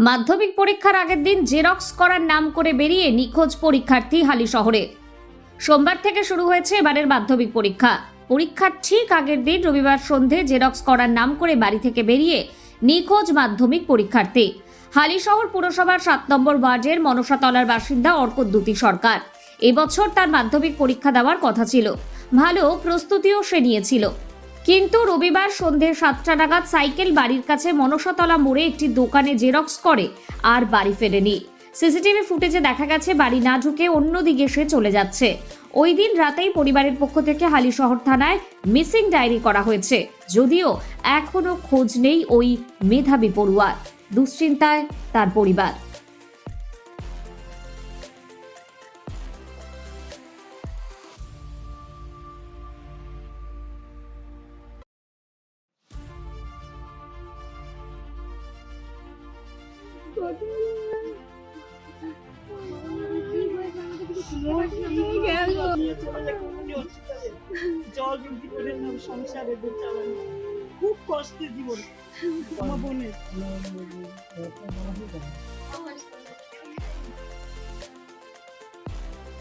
মাধ্যমিক পরীক্ষার আগের দিন জেরক্স করার নাম করে বেরিয়ে নিখোঁজ পরীক্ষার্থী হালি শহরে। সোমবার থেকে শুরু হয়েছে এবারের মাধ্যমিক পরীক্ষা। পরীক্ষার ঠিক আগের দিন রবিবার সন্ধে জেরক্স করার নাম করে বাড়ি থেকে বেরিয়ে নিখোঁজ মাধ্যমিক পরীক্ষার্থী। হালিশহর পুরসভার সাত নম্বর ওয়ার্ডের মনসাতলার বাসিন্দা অর্কদ্যুতি সরকার। এবছর তার মাধ্যমিক পরীক্ষা দেওয়ার কথা ছিল। ভালো প্রস্তুতিও সে নিয়েছিল। কিন্তু রবিবার সন্ধে সাতটা নাগাদ সাইকেল বাড়ির কাছে মনসাতলা মোড়ে একটি দোকানে জেরক্স করে আর বাড়ি ফেরেনি। সিসিটিভি ফুটেজে দেখা গেছে, বাড়ি না ঢুকে অন্যদিকে সে চলে যাচ্ছে। ওই দিন রাতেই পরিবারের পক্ষ থেকে হালিশহর থানায় মিসিং ডায়েরি করা হয়েছে। যদিও এখনও খোঁজ নেই ওই মেধাবী পড়ুয়ার। দুশ্চিন্তায় তার পরিবার। জল বৃদ্ধি করে সংসারে চালানো খুব কষ্টের জীবন। আমার